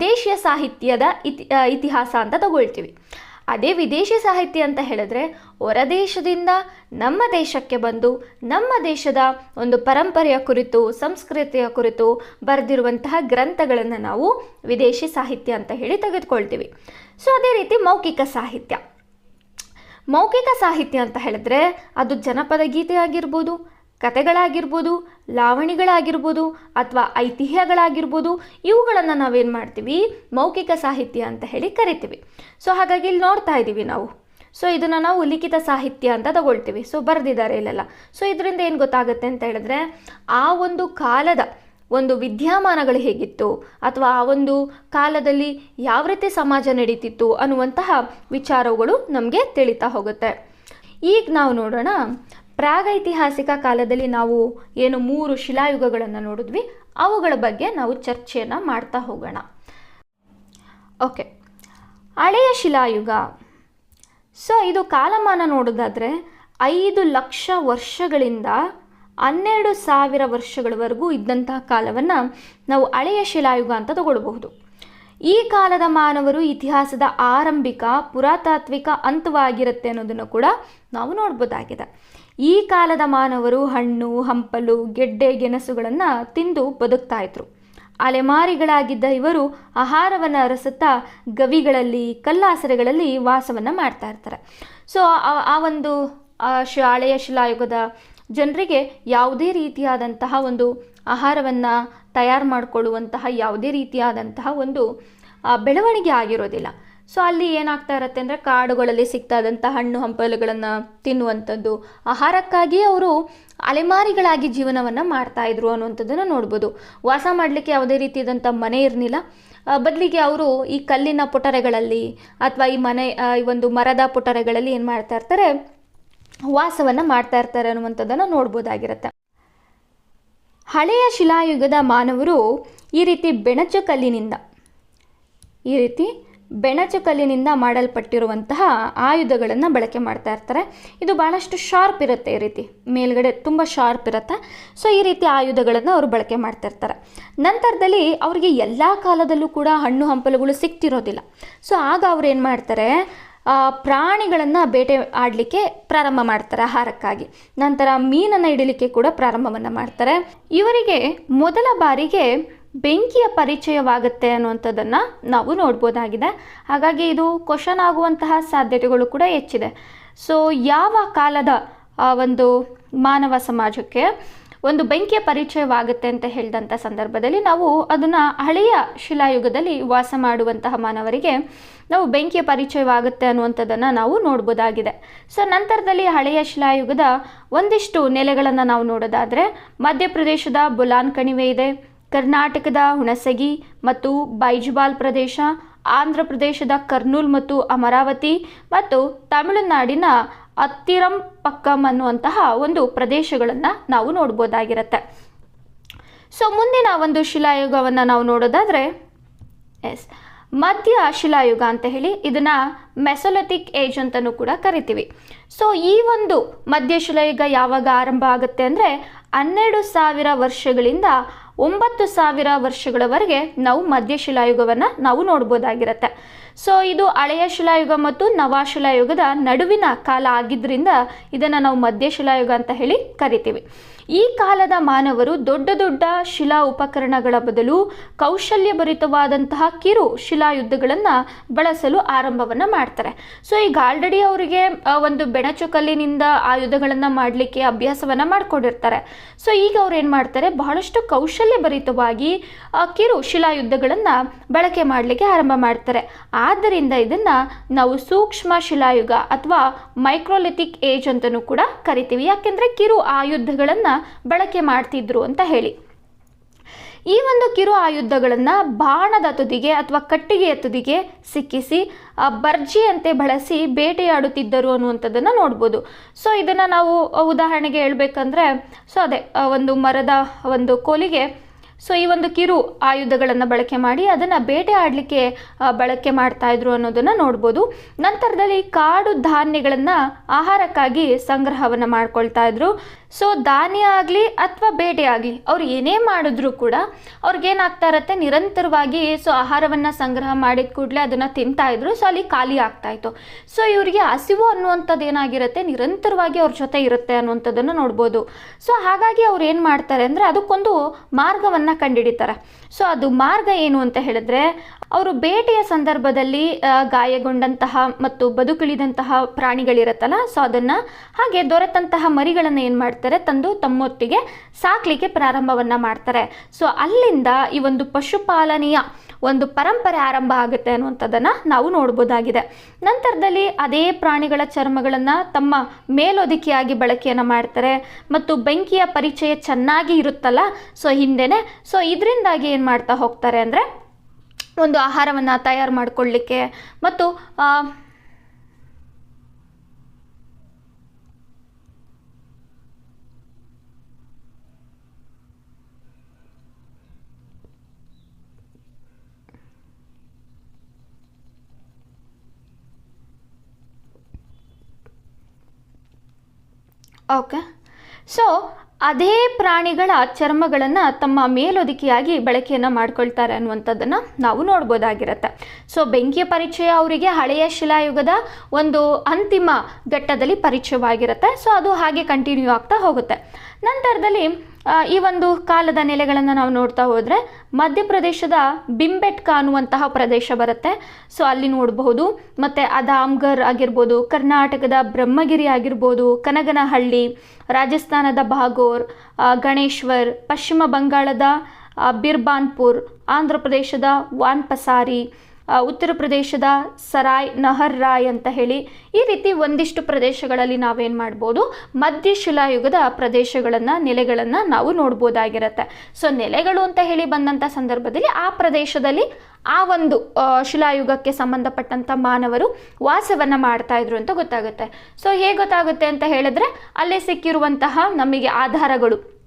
ದೇಶೀಯ ಸಾಹಿತ್ಯದ ಇತಿ ಇತಿಹಾಸ ಅಂತ ತಗೊಳ್ತೀವಿ. ಅದೇ ವಿದೇಶಿ ಸಾಹಿತ್ಯ ಅಂತ ಹೇಳಿದ್ರೆ ಹೊರದೇಶದಿಂದ ನಮ್ಮ ದೇಶಕ್ಕೆ ಬಂದು ನಮ್ಮ ದೇಶದ ಒಂದು ಪರಂಪರೆಯ ಕುರಿತು, ಸಂಸ್ಕೃತಿಯ ಕುರಿತು ಬರೆದಿರುವಂತಹ ಗ್ರಂಥಗಳನ್ನು ನಾವು ವಿದೇಶಿ ಸಾಹಿತ್ಯ ಅಂತ ಹೇಳಿ ತೆಗೆದುಕೊಳ್ತೀವಿ. ಸೊ ಅದೇ ರೀತಿ ಮೌಖಿಕ ಸಾಹಿತ್ಯ. ಮೌಖಿಕ ಸಾಹಿತ್ಯ ಅಂತ ಹೇಳಿದ್ರೆ ಅದು ಜನಪದ ಗೀತೆ ಆಗಿರ್ಬೋದು ಕತೆಗಳಾಗಿರ್ಬೋದು, ಲಾವಣಿಗಳಾಗಿರ್ಬೋದು ಅಥವಾ ಐತಿಹ್ಯಗಳಾಗಿರ್ಬೋದು, ಇವುಗಳನ್ನು ನಾವೇನು ಮಾಡ್ತೀವಿ? ಮೌಖಿಕ ಸಾಹಿತ್ಯ ಅಂತ ಹೇಳಿ ಕರಿತೀವಿ. ಸೊ ಹಾಗಾಗಿ ಇಲ್ಲಿ ನೋಡ್ತಾ ಇದ್ದೀವಿ ನಾವು. ಸೊ ಇದನ್ನು ನಾವು ಲಿಖಿತ ಸಾಹಿತ್ಯ ಅಂತ ತಗೊಳ್ತೀವಿ. ಸೊ ಬರೆದಿದ್ದಾರೆ ಇಲ್ಲೆಲ್ಲ. ಸೊ ಇದರಿಂದ ಏನು ಗೊತ್ತಾಗುತ್ತೆ ಅಂತ ಹೇಳಿದ್ರೆ, ಆ ಒಂದು ಕಾಲದ ಒಂದು ವಿದ್ಯಮಾನಗಳು ಹೇಗಿತ್ತು, ಅಥವಾ ಆ ಒಂದು ಕಾಲದಲ್ಲಿ ಯಾವ ರೀತಿ ಸಮಾಜ ನಡೀತಿತ್ತು ಅನ್ನುವಂತಹ ವಿಚಾರಗಳು ನಮಗೆ ತಿಳಿತಾ ಹೋಗುತ್ತೆ. ಈಗ ನಾವು ನೋಡೋಣ ಪ್ರಾಗೈತಿಹಾಸಿಕ ಕಾಲದಲ್ಲಿ ನಾವು ಏನು ಮೂರು ಶಿಲಾಯುಗಗಳನ್ನು ನೋಡಿದ್ವಿ, ಅವುಗಳ ಬಗ್ಗೆ ನಾವು ಚರ್ಚೆಯನ್ನು ಮಾಡ್ತಾ ಹೋಗೋಣ. ಓಕೆ, ಹಳೆಯ ಶಿಲಾಯುಗ. ಸೊ, ಇದು ಕಾಲಮಾನ ನೋಡೋದಾದರೆ ಐದು ಲಕ್ಷ ವರ್ಷಗಳಿಂದ ಹನ್ನೆರಡು ಸಾವಿರ ವರ್ಷಗಳವರೆಗೂ ಇದ್ದಂತಹ ಕಾಲವನ್ನು ನಾವು ಹಳೆಯ ಶಿಲಾಯುಗ ಅಂತ ತಗೊಳ್ಬಹುದು. ಈ ಕಾಲದ ಮಾನವರು ಇತಿಹಾಸದ ಆರಂಭಿಕ ಪುರಾತಾತ್ವಿಕ ಹಂತವಾಗಿರುತ್ತೆ ಅನ್ನೋದನ್ನು ಕೂಡ ನಾವು ನೋಡ್ಬೋದಾಗಿದೆ. ಈ ಕಾಲದ ಮಾನವರು ಹಣ್ಣು, ಹಂಪಲು, ಗೆಡ್ಡೆ, ಗೆಣಸುಗಳನ್ನು ತಿಂದು ಬದುಕ್ತಾ ಇದ್ರು. ಅಲೆಮಾರಿಗಳಾಗಿದ್ದ ಇವರು ಆಹಾರವನ್ನು ಅರಸುತ್ತಾ ಗವಿಗಳಲ್ಲಿ, ಕಲ್ಲಾಸರೆಗಳಲ್ಲಿ ವಾಸವನ್ನು ಮಾಡ್ತಾ ಇರ್ತಾರೆ. ಸೊ ಆ- ಒಂದು ಹಳೆಯ ಶಿಲಾಯುಗದ ಜನರಿಗೆ ಯಾವುದೇ ರೀತಿಯಾದಂತಹ ಒಂದು ಆಹಾರವನ್ನು ತಯಾರು ಮಾಡಿಕೊಳ್ಳುವಂತಹ ಯಾವುದೇ ರೀತಿಯಾದಂತಹ ಒಂದು ಬೆಳವಣಿಗೆ ಆಗಿರೋದಿಲ್ಲ. ಸೊ ಅಲ್ಲಿ ಏನಾಗ್ತಾ ಇರುತ್ತೆ ಅಂದರೆ ಕಾಡುಗಳಲ್ಲಿ ಸಿಗ್ತಾದಂಥ ಹಣ್ಣು ಹಂಪಲುಗಳನ್ನು ತಿನ್ನುವಂಥದ್ದು. ಆಹಾರಕ್ಕಾಗಿ ಅವರು ಅಲೆಮಾರಿಗಳಾಗಿ ಜೀವನವನ್ನು ಮಾಡ್ತಾ ಇದ್ರು ಅನ್ನುವಂಥದ್ದನ್ನು ನೋಡ್ಬೋದು. ವಾಸ ಮಾಡಲಿಕ್ಕೆ ಯಾವುದೇ ರೀತಿಯಾದಂಥ ಮನೆ ಇರಲಿಲ್ಲ ಬದಲಿಗೆ ಅವರು ಈ ಕಲ್ಲಿನ ಪೊಟರೆಗಳಲ್ಲಿ ಅಥವಾ ಈ ಮನೆ ಈ ಒಂದು ಮರದ ಪೊಟರೆಗಳಲ್ಲಿ ಏನು ಮಾಡ್ತಾ ಇರ್ತಾರೆ, ವಾಸವನ್ನು ಮಾಡ್ತಾ ಇರ್ತಾರೆ ಅನ್ನುವಂಥದ್ದನ್ನು ನೋಡ್ಬೋದಾಗಿರುತ್ತೆ. ಹಳೆಯ ಶಿಲಾಯುಗದ ಮಾನವರು ಈ ರೀತಿ ಬೆಣಚು ಕಲ್ಲಿನಿಂದ, ಈ ರೀತಿ ಬೆಣಚು ಕಲ್ಲಿನಿಂದ ಮಾಡಲ್ಪಟ್ಟಿರುವಂತಹ ಆಯುಧಗಳನ್ನು ಬಳಕೆ ಮಾಡ್ತಾ ಇರ್ತಾರೆ. ಇದು ಭಾಳಷ್ಟು ಶಾರ್ಪ್ ಇರುತ್ತೆ ಈ ರೀತಿ. ಮೇಲ್ಗಡೆ ತುಂಬ ಶಾರ್ಪ್ ಇರುತ್ತೆ. ಸೊ, ಈ ರೀತಿ ಆಯುಧಗಳನ್ನು ಅವರು ಬಳಕೆ ಮಾಡ್ತಾ ಇರ್ತಾರೆ. ನಂತರದಲ್ಲಿ ಅವರಿಗೆ ಎಲ್ಲ ಕಾಲದಲ್ಲೂ ಕೂಡ ಹಣ್ಣು ಹಂಪಲುಗಳು ಸಿಗ್ತಿರೋದಿಲ್ಲ. ಸೊ, ಆಗ ಅವ್ರು ಏನು ಮಾಡ್ತಾರೆ? ಪ್ರಾಣಿಗಳನ್ನು ಬೇಟೆ ಆಡಲಿಕ್ಕೆ ಪ್ರಾರಂಭ ಮಾಡ್ತಾರೆ ಆಹಾರಕ್ಕಾಗಿ. ನಂತರ ಮೀನನ್ನು ಹಿಡಿಲಿಕ್ಕೆ ಕೂಡ ಪ್ರಾರಂಭವನ್ನು ಮಾಡ್ತಾರೆ. ಇವರಿಗೆ ಮೊದಲ ಬಾರಿಗೆ ಬೆಂಕಿಯ ಪರಿಚಯವಾಗುತ್ತೆ ಅನ್ನುವಂಥದ್ದನ್ನು ನಾವು ನೋಡ್ಬೋದಾಗಿದೆ. ಹಾಗಾಗಿ ಇದು ಕ್ವಶನ್ ಆಗುವಂತಹ ಸಾಧ್ಯತೆಗಳು ಕೂಡ ಹೆಚ್ಚಿದೆ. ಸೊ ಯಾವ ಕಾಲದ ಒಂದು ಮಾನವ ಸಮಾಜಕ್ಕೆ ಒಂದು ಬೆಂಕಿಯ ಪರಿಚಯವಾಗುತ್ತೆ ಅಂತ ಹೇಳಿದಂಥ ಸಂದರ್ಭದಲ್ಲಿ ನಾವು ಅದನ್ನು ಹಳೆಯ ಶಿಲಾಯುಗದಲ್ಲಿ ವಾಸ ಮಾಡುವಂತಹ ಮಾನವರಿಗೆ ನಾವು ಬೆಂಕಿಯ ಪರಿಚಯವಾಗುತ್ತೆ ಅನ್ನುವಂಥದ್ದನ್ನು ನಾವು ನೋಡ್ಬೋದಾಗಿದೆ. ಸೊ ನಂತರದಲ್ಲಿ ಹಳೆಯ ಶಿಲಾಯುಗದ ಒಂದಿಷ್ಟು ನೆಲೆಗಳನ್ನು ನಾವು ನೋಡೋದಾದರೆ ಮಧ್ಯಪ್ರದೇಶದ ಬುಲಾನ್ ಕಣಿವೆ ಇದೆ. ಕರ್ನಾಟಕದ ಹುಣಸಗಿ ಮತ್ತು ಬೈಜುಬಾಲ್ ಪ್ರದೇಶ, ಆಂಧ್ರ ಪ್ರದೇಶದ ಕರ್ನೂಲ್ ಮತ್ತು ಅಮರಾವತಿ ಮತ್ತು ತಮಿಳುನಾಡಿನ ಅತ್ತಿರಂ ಪಕ್ಕಂ ಅನ್ನುವಂತಹ ಒಂದು ಪ್ರದೇಶಗಳನ್ನು ನಾವು ನೋಡ್ಬೋದಾಗಿರುತ್ತೆ. ಸೊ ಮುಂದಿನ ಒಂದು ಶಿಲಾಯುಗವನ್ನು ನಾವು ನೋಡೋದಾದರೆ, ಎಸ್, ಮಧ್ಯ ಶಿಲಾಯುಗ ಅಂತ ಹೇಳಿ ಇದನ್ನು ಮೆಸೊಲಿಥಿಕ್ ಏಜ್ ಅಂತಲೂ ಕೂಡ ಕರಿತೀವಿ. ಸೊ ಈ ಒಂದು ಮಧ್ಯ ಶಿಲಾಯುಗ ಯಾವಾಗ ಆರಂಭ ಆಗುತ್ತೆ ಅಂದರೆ ಹನ್ನೆರಡು ಸಾವಿರ ವರ್ಷಗಳಿಂದ ಒಂಬತ್ತು ಸಾವಿರ ವರ್ಷಗಳವರೆಗೆ ನಾವು ಮಧ್ಯ ಶಿಲಾಯುಗವನ್ನು ನಾವು ನೋಡ್ಬೋದಾಗಿರುತ್ತೆ. ಸೊ ಇದು ಹಳೆಯ ಶಿಲಾಯುಗ ಮತ್ತು ನವಶಿಲಾಯುಗದ ನಡುವಿನ ಕಾಲ ಆಗಿದ್ದರಿಂದ ಇದನ್ನು ನಾವು ಮಧ್ಯ ಶಿಲಾಯುಗ ಅಂತ ಹೇಳಿ ಕರಿತೀವಿ. ಈ ಕಾಲದ ಮಾನವರು ದೊಡ್ಡ ದೊಡ್ಡ ಶಿಲಾ ಉಪಕರಣಗಳ ಬದಲು ಕೌಶಲ್ಯಭರಿತವಾದಂತಹ ಕಿರು ಶಿಲಾಯುದ್ಧಗಳನ್ನು ಬಳಸಲು ಆರಂಭವನ್ನು ಮಾಡ್ತಾರೆ. ಸೊ ಈಗ ಆಲ್ರೆಡಿ ಅವರಿಗೆ ಒಂದು ಬೆಣಚು ಕಲ್ಲಿನಿಂದ ಆ ಯುದ್ಧಗಳನ್ನು ಮಾಡಲಿಕ್ಕೆ ಅಭ್ಯಾಸವನ್ನು ಮಾಡ್ಕೊಂಡಿರ್ತಾರೆ. ಸೊ ಈಗ ಅವ್ರು ಏನು ಮಾಡ್ತಾರೆ? ಬಹಳಷ್ಟು ಕೌಶಲ್ಯಭರಿತವಾಗಿ ಕಿರು ಶಿಲಾಯುದ್ಧಗಳನ್ನು ಬಳಕೆ ಮಾಡಲಿಕ್ಕೆ ಆರಂಭ ಮಾಡ್ತಾರೆ. ಆದ್ದರಿಂದ ಇದನ್ನು ನಾವು ಸೂಕ್ಷ್ಮ ಶಿಲಾಯುಗ ಅಥವಾ ಮೈಕ್ರೋಲಿಥಿಕ್ ಏಜ್ ಅಂತಲೂ ಕೂಡ ಕರಿತೀವಿ. ಯಾಕೆಂದರೆ ಕಿರು ಆಯುಧಗಳನ್ನು ಬಳಕೆ ಮಾಡ್ತಿದ್ರು ಅಂತ ಹೇಳಿ. ಈ ಒಂದು ಕಿರು ಆಯುಧಗಳನ್ನು ಬಾಣದ ತುದಿಗೆ ಅಥವಾ ಕಟ್ಟಿಗೆಯ ತುದಿಗೆ ಸಿಕ್ಕಿಸಿ ಬರ್ಜಿಯಂತೆ ಬಳಸಿ ಬೇಟೆಯಾಡುತ್ತಿದ್ದರು ಅನ್ನುವಂಥದ್ದನ್ನು ನೋಡ್ಬೋದು. ಸೊ ಇದನ್ನು ನಾವು ಉದಾಹರಣೆಗೆ ಹೇಳಬೇಕಂದ್ರೆ ಸೊ ಅದೇ ಒಂದು ಮರದ ಒಂದು ಕೋಲಿಗೆ ಸೊ ಈ ಒಂದು ಕಿರು ಆಯುಧಗಳನ್ನು ಬಳಕೆ ಮಾಡಿ ಅದನ್ನು ಬೇಟೆ ಆಡಲಿಕ್ಕೆ ಬಳಕೆ ಮಾಡ್ತಾ ಇದ್ರು ಅನ್ನೋದನ್ನು ನೋಡ್ಬೋದು. ನಂತರದಲ್ಲಿ ಕಾಡು ಧಾನ್ಯಗಳನ್ನು ಆಹಾರಕ್ಕಾಗಿ ಸಂಗ್ರಹವನ್ನು ಮಾಡ್ಕೊಳ್ತಾ ಇದ್ರು. ಸೊ ದಾನಿ ಆಗಲಿ ಅಥವಾ ಬೇಟೆ ಆಗಲಿ, ಅವ್ರು ಏನೇ ಮಾಡಿದ್ರು ಕೂಡ ಅವ್ರಿಗೇನಾಗ್ತಾ ಇರತ್ತೆ? ನಿರಂತರವಾಗಿ ಸೊ ಆಹಾರವನ್ನು ಸಂಗ್ರಹ ಮಾಡಿದ ಕೂಡಲೇ ಅದನ್ನು ತಿಂತಾ ಇದ್ರು, ಸೊ ಅಲ್ಲಿ ಖಾಲಿ ಆಗ್ತಾ ಇತ್ತು. ಸೊ ಇವರಿಗೆ ಹಸಿವು ಅನ್ನುವಂಥದ್ದು ಏನಾಗಿರುತ್ತೆ? ನಿರಂತರವಾಗಿ ಅವ್ರ ಜೊತೆ ಇರುತ್ತೆ ಅನ್ನುವಂಥದ್ದನ್ನು ನೋಡ್ಬೋದು. ಸೊ ಹಾಗಾಗಿ ಅವ್ರು ಏನು ಮಾಡ್ತಾರೆ ಅಂದರೆ ಅದಕ್ಕೊಂದು ಮಾರ್ಗವನ್ನು ಕಂಡುಹಿಡಿತಾರೆ ಸೊ ಅದು ಮಾರ್ಗ ಏನು ಅಂತ ಹೇಳಿದ್ರೆ ಅವರು ಬೇಟೆಯ ಸಂದರ್ಭದಲ್ಲಿ ಗಾಯಗೊಂಡಂತಹ ಮತ್ತು ಬದುಕುಳಿದಂತಹ ಪ್ರಾಣಿಗಳಿರುತ್ತಲ್ಲ, ಸೊ ಅದನ್ನು ಹಾಗೆ ದೊರೆತಂತಹ ಮರಿಗಳನ್ನು ಏನು ಮಾಡ್ತಾರೆ, ತಂದು ತಮ್ಮೊತ್ತಿಗೆ ಸಾಕಲಿಕ್ಕೆ ಪ್ರಾರಂಭವನ್ನು ಮಾಡ್ತಾರೆ. ಸೊ ಅಲ್ಲಿಂದ ಈ ಒಂದು ಪಶುಪಾಲನೆಯ ಒಂದು ಪರಂಪರೆ ಆರಂಭ ಆಗುತ್ತೆ ಅನ್ನುವಂಥದ್ದನ್ನು ನಾವು ನೋಡ್ಬೋದಾಗಿದೆ. ನಂತರದಲ್ಲಿ ಅದೇ ಪ್ರಾಣಿಗಳ ಚರ್ಮಗಳನ್ನು ತಮ್ಮ ಮೇಲೊದಿಕೆಯಾಗಿ ಬಳಕೆಯನ್ನು ಮಾಡ್ತಾರೆ, ಮತ್ತು ಬೆಂಕಿಯ ಪರಿಚಯ ಚೆನ್ನಾಗಿ ಇರುತ್ತಲ್ಲ, ಸೊ ಹಿಂದೆನೆ, ಸೊ ಇದರಿಂದಾಗಿ ಏನು ಮಾಡ್ತಾ ಹೋಗ್ತಾರೆ ಅಂದರೆ ಒಂದು ಆಹಾರವನ್ನು ತಯಾರು ಮಾಡಿಕೊಳ್ಳಿಕ್ಕೆ. ಮತ್ತು ಓಕೆ. ಸೊ ಅದೇ ಪ್ರಾಣಿಗಳ ಚರ್ಮಗಳನ್ನು ತಮ್ಮ ಮೇಲೊದಿಕೆಯಾಗಿ ಬಳಕೆಯನ್ನು ಮಾಡ್ಕೊಳ್ತಾರೆ ಅನ್ನುವಂಥದ್ದನ್ನು ನಾವು ನೋಡ್ಬೋದಾಗಿರುತ್ತೆ. ಸೊ ಬೆಂಕಿಯ ಪರಿಚಯ ಅವರಿಗೆ ಹಳೆಯ ಶಿಲಾಯುಗದ ಒಂದು ಅಂತಿಮ ಘಟ್ಟದಲ್ಲಿ ಪರಿಚಯವಾಗಿರುತ್ತೆ. ಸೊ ಅದು ಹಾಗೆ ಕಂಟಿನ್ಯೂ ಆಗ್ತಾ ಹೋಗುತ್ತೆ. ನಂತರದಲ್ಲಿ ಈ ಒಂದು ಕಾಲದ ನೆಲೆಗಳನ್ನು ನಾವು ನೋಡ್ತಾ ಹೋದರೆ ಮಧ್ಯಪ್ರದೇಶದ ಬಿಂಬೆಟ್ಕ ಅನ್ನುವಂತಹ ಪ್ರದೇಶ ಬರುತ್ತೆ. ಸೊ ಅಲ್ಲಿ ನೋಡಬಹುದು. ಮತ್ತು ಅದಾಮ್ಗರ್ ಆಗಿರ್ಬೋದು, ಕರ್ನಾಟಕದ ಬ್ರಹ್ಮಗಿರಿ ಆಗಿರ್ಬೋದು, ಕನಗನಹಳ್ಳಿ, ರಾಜಸ್ಥಾನದ ಬಾಗೋರ್ ಗಣೇಶ್ವರ್, ಪಶ್ಚಿಮ ಬಂಗಾಳದ ಬಿರ್ಬಾನ್ಪುರ್, ಆಂಧ್ರ ಪ್ರದೇಶದ ವಾನ್ಪಸಾರಿ ಉತ್ತರ ಪ್ರದೇಶದ ಸರಾಯ್ ನಹರ್ ರಾಯ್ ಅಂತ ಹೇಳಿ ಈ ರೀತಿ ಒಂದಿಷ್ಟು ಪ್ರದೇಶಗಳಲ್ಲಿ ನಾವೇನು ಮಾಡ್ಬೋದು? ಮಧ್ಯ ಶಿಲಾಯುಗದ ಪ್ರದೇಶಗಳನ್ನು, ನೆಲೆಗಳನ್ನು ನಾವು ನೋಡ್ಬೋದಾಗಿರುತ್ತೆ. ಸೊ ನೆಲೆಗಳು ಅಂತ ಹೇಳಿ ಬಂದಂಥ ಸಂದರ್ಭದಲ್ಲಿ ಆ ಪ್ರದೇಶದಲ್ಲಿ ಆ ಒಂದು ಶಿಲಾಯುಗಕ್ಕೆ ಸಂಬಂಧಪಟ್ಟಂಥ ಮಾನವರು ವಾಸವನ್ನು ಮಾಡ್ತಾ ಇದ್ರು ಅಂತ ಗೊತ್ತಾಗುತ್ತೆ. ಸೊ ಹೇಗೆ ಗೊತ್ತಾಗುತ್ತೆ ಅಂತ ಹೇಳಿದ್ರೆ, ಅಲ್ಲೇ ಸಿಕ್ಕಿರುವಂತಹ ನಮಗೆ ಆಧಾರಗಳು.